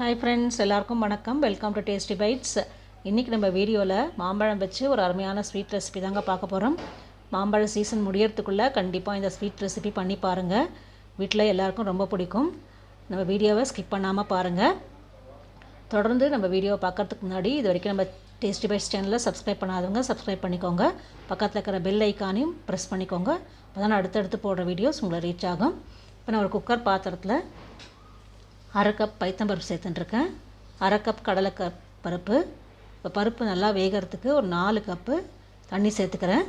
Hi friends எல்லாருக்கும் வணக்கம். Welcome to tasty bytes இன்றைக்கி நம்ம வீடியோவில் மாம்பழம் வச்சு ஒரு அருமையான ஸ்வீட் ரெசிபி தாங்க பார்க்க போகிறோம் மாம்பழ சீசன் முடியறதுக்குள்ளே கண்டிப்பாக இந்த ஸ்வீட் ரெசிபி பண்ணி பாருங்கள் வீட்டில் எல்லாருக்கும் ரொம்ப பிடிக்கும். நம்ம வீடியோவை ஸ்கிப் பண்ணாமல் பாருங்கள் தொடர்ந்து நம்ம வீடியோவை பார்க்கறதுக்கு முன்னாடி இது வரைக்கும் நம்ம டேஸ்டி பைட்ஸ் சேனலில் சப்ஸ்கிரைப் பண்ணாதவங்க சப்ஸ்கிரைப் பண்ணிக்கோங்க. பக்கத்தில் இருக்கிற பெல் ஐக்கானையும் ப்ரெஸ் பண்ணிக்கோங்க. அப்போ தான் அடுத்தடுத்து போடுற வீடியோஸ் உங்களை ரீச் ஆகும். இப்போ நான் ஒரு குக்கர் பாத்திரத்தில் அரை கப் பைத்தம்பருப்பு சேர்த்துட்டுருக்கேன். அரை கப் கடலை கப் பருப்பு. இப்போ பருப்பு நல்லா வேகிறதுக்கு ஒரு நாலு கப்பு தண்ணி சேர்த்துக்கிறேன்.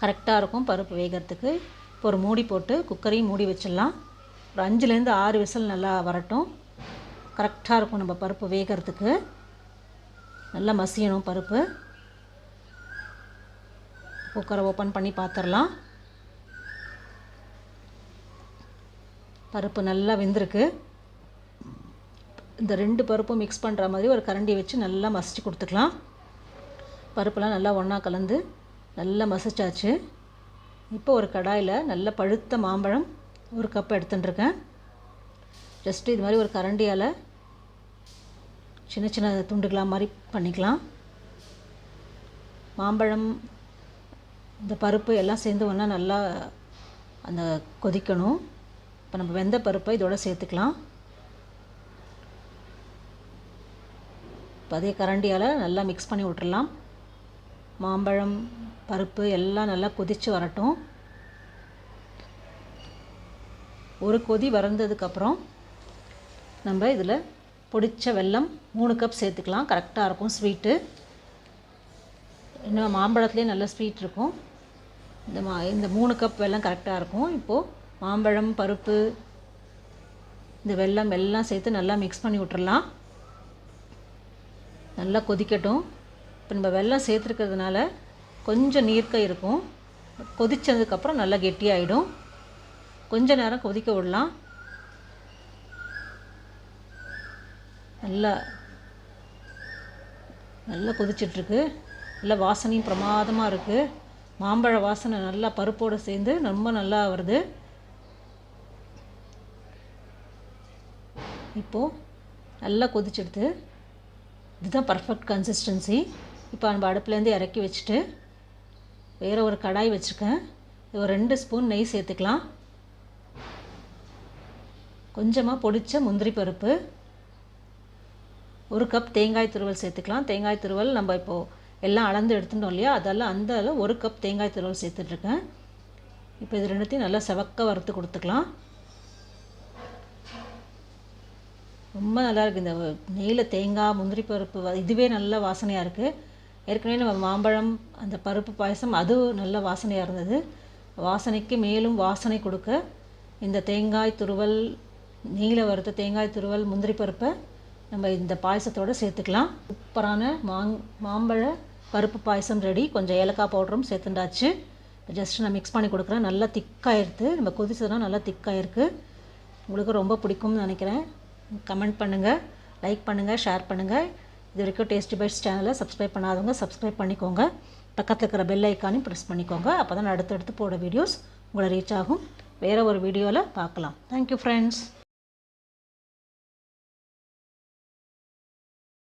கரெக்டாக இருக்கும் பருப்பு வேகிறதுக்கு. இப்போ ஒரு மூடி போட்டு குக்கரையும் மூடி வச்சிடலாம். ஒரு அஞ்சுலேருந்து ஆறு விசில் நல்லா வரட்டும். கரெக்டாக இருக்கும் நம்ம பருப்பு வேகிறதுக்கு. நல்லா மசியணும் பருப்பு. குக்கரை ஓப்பன் பண்ணி பார்த்துடலாம். பருப்பு நல்லா வெந்திருக்கு. இந்த ரெண்டு பருப்பும் மிக்ஸ் பண்ணுற மாதிரி ஒரு கரண்டி வச்சு நல்லா மசிச்சு கொடுத்துக்கலாம். பருப்பெல்லாம் நல்லா ஒன்றா கலந்து நல்லா மசிச்சாச்சு. இப்போ ஒரு கடாயில் நல்ல பழுத்த மாம்பழம் ஒரு கப் எடுத்துட்டுருக்கேன். ஜஸ்ட்டு இது மாதிரி ஒரு கரண்டியால் சின்ன சின்ன துண்டுகளாக மாதிரி பண்ணிக்கலாம். மாம்பழம் இந்த பருப்பு எல்லாம் சேர்ந்து ஒன்றா நல்லா அந்த கொதிக்கணும். இப்போ நம்ம வெந்த பருப்பை இதோட சேர்த்துக்கலாம். இப்போ அதே கரண்டியால் நல்லா மிக்ஸ் பண்ணி விட்டுடலாம் மாம்பழம் பருப்பு எல்லாம் நல்லா கொதித்து வரட்டும். ஒரு கொதி வறந்ததுக்கப்புறம் நம்ம இதில் பிடிச்ச வெல்லம் மூணு கப் சேர்த்துக்கலாம். கரெக்டாக இருக்கும் ஸ்வீட்டு இன்னும் மாம்பழத்துலேயே நல்ல ஸ்வீட் இருக்கும். இந்த மா இந்த மூணு கப் வெல்லம் கரெக்டாக இருக்கும். இப்போது மாம்பழம் பருப்பு இந்த வெல்லம் எல்லாம் சேர்த்து நல்லா மிக்ஸ் பண்ணி விட்டுறலாம். நல்லா கொதிக்கட்டும். இப்போ நம்ம வெல்லம் சேர்த்துருக்கிறதுனால கொஞ்சம் நீர்க்க இருக்கும். கொதித்ததுக்கப்புறம் நல்லா கெட்டியாயிடும். கொஞ்ச நேரம் கொதிக்க விடலாம். நல்லா நல்லா கொதிச்சிட்ருக்கு. நல்லா வாசனையும் பிரமாதமாக இருக்குது மாம்பழ வாசனை நல்லா பருப்போடு சேர்ந்து ரொம்ப நல்லா வருது. இப்போது நல்லா கொதிச்செடுத்து இதுதான் பர்ஃபெக்ட் கன்சிஸ்டன்சி இப்போ நம்ம அடுப்புலேருந்து இறக்கி வச்சுட்டு வேறு ஒரு கடாய் வச்சுருக்கேன். ஒரு ரெண்டு ஸ்பூன் நெய் சேர்த்துக்கலாம். கொஞ்சமாக பொடித்த முந்திரி பருப்பு. ஒரு கப் தேங்காய் துருவல் சேர்த்துக்கலாம். தேங்காய் துருவல் நம்ம இப்போது எல்லாம் அளந்து எடுத்துட்டோம் இல்லையா? அதெல்லாம் அந்த அளவு ஒரு கப் தேங்காய் துருவல் சேர்த்துட்ருக்கேன் இப்போ இது ரெண்டுத்தையும் நல்லா செவக்க வறுத்து கொடுத்துக்கலாம். ரொம்ப நல்லா இருக்குது இந்த நெய்யில் தேங்காய் முந்திரி பருப்பு இதுவே நல்ல வாசனையாக இருக்குது ஏற்கனவே நம்ம மாம்பழம் அந்த பருப்பு பாயசம் அதுவும் நல்ல வாசனையாக இருந்தது. வாசனைக்கு மேலும் வாசனை கொடுக்க இந்த தேங்காய் துருவல் நெய்யில் வறுத்த தேங்காய் துருவல் முந்திரி பருப்பை நம்ம இந்த பாயசத்தோடு சேர்த்துக்கலாம். சூப்பரான மாங் மாம்பழ பருப்பு பாயசம் ரெடி. கொஞ்சம் ஏலக்காய் பவுடரும் சேர்த்துண்டாச்சு. ஜஸ்ட் நான் மிக்ஸ் பண்ணி கொடுக்குறேன். நல்லா திக்காயிருது நம்ம கொதிச்சதுனா நல்லா திக்காயிருக்கு உங்களுக்கு ரொம்ப பிடிக்கும்னு நினைக்கிறேன். கமெண்ட் பண்ணுங்கள் லைக் பண்ணுங்கள் ஷேர் பண்ணுங்கள் இது வரைக்கும் டேஸ்டி பைட்ஸ் சேனலை சப்ஸ்கிரைப் பண்ணாதவங்க சப்ஸ்கிரைப் பண்ணிக்கோங்க. பக்கத்தில் இருக்கிற பெல் ஐக்கானையும் ப்ரெஸ் பண்ணிக்கோங்க. அப்போ தான் அடுத்தடுத்து போட வீடியோஸ் உங்களை ரீச் ஆகும். வேறு ஒரு வீடியோவில் பார்க்கலாம். Thank you friends